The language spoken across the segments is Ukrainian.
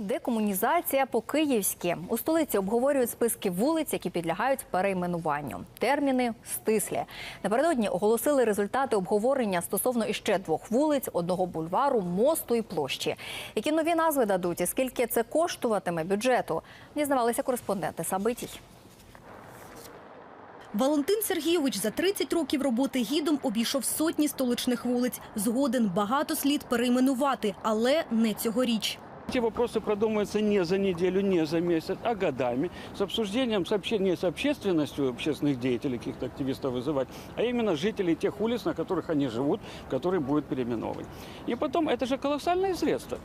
Декомунізація по-київськи. У столиці обговорюють списки вулиць, які підлягають перейменуванню. Терміни стислі. Напередодні оголосили результати обговорення стосовно іще двох вулиць, одного бульвару, мосту і площі. Які нові назви дадуть і скільки це коштуватиме бюджету? Дізнавалися кореспонденти Сабитій. Валентин Сергійович за 30 років роботи гідом обійшов сотні столичних вулиць. Згоден багато слід перейменувати, але не цьогоріч. Эти вопросы продумываются не за неделю, не за месяц, а годами, с обсуждением с обще- не с общественностью, общественных деятелей, каких-то активистов вызывать, а именно жителей тех улиц, на которых они живут, которые будут переименованы. И потом, это же колоссальные средства.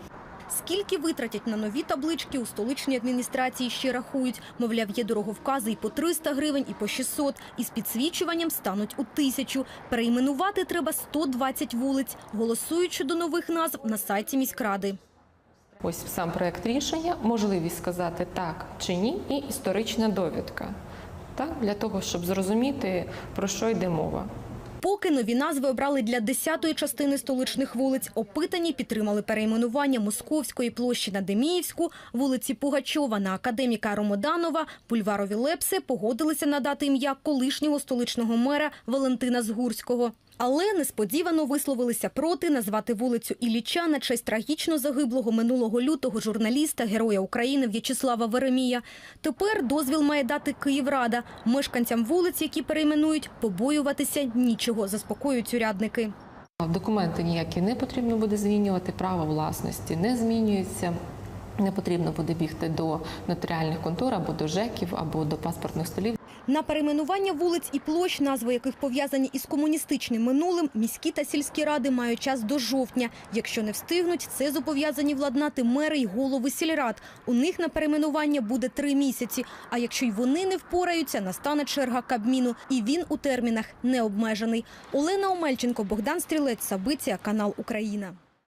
Скільки витратять на нові таблички у столичній адміністрації ще рахують. Мовляв, є дороговкази і по 300 гривень, і по 600. І з підсвічуванням стануть у тисячу. Перейменувати треба 120 вулиць. Голосують щодо нових назв на сайті міськради. Ось сам проект рішення, можливість сказати так чи ні, і історична довідка. Так, для того, щоб зрозуміти, про що йде мова. Поки нові назви обрали для десятої частини столичних вулиць, опитані підтримали перейменування Московської площі на Деміївську, вулиці Пугачова на академіка Ромоданова, бульварові Лепси погодилися надати ім'я колишнього столичного мера Валентина Згурського. Але несподівано висловилися проти назвати вулицю Ілліча на честь трагічно загиблого минулого лютого журналіста, героя України В'ячеслава Веремія. Тепер дозвіл має дати Київрада. Мешканцям вулиць, які перейменують, побоюватися нічого, заспокоюють урядники. Документи ніякі не потрібно буде змінювати, право власності не змінюється. Не потрібно буде бігти до нотаріальних контор або до ЖЕКів, або до паспортних столів. На перейменування вулиць і площ, назви яких пов'язані із комуністичним минулим, міські та сільські ради мають час до жовтня. Якщо не встигнуть, це зобов'язані владнати мери й голови сільрад. У них на перейменування буде три місяці. А якщо й вони не впораються, настане черга Кабміну. І він у термінах не обмежений. Олена Омельченко, Богдан Стрілець, Сабиція, канал Україна.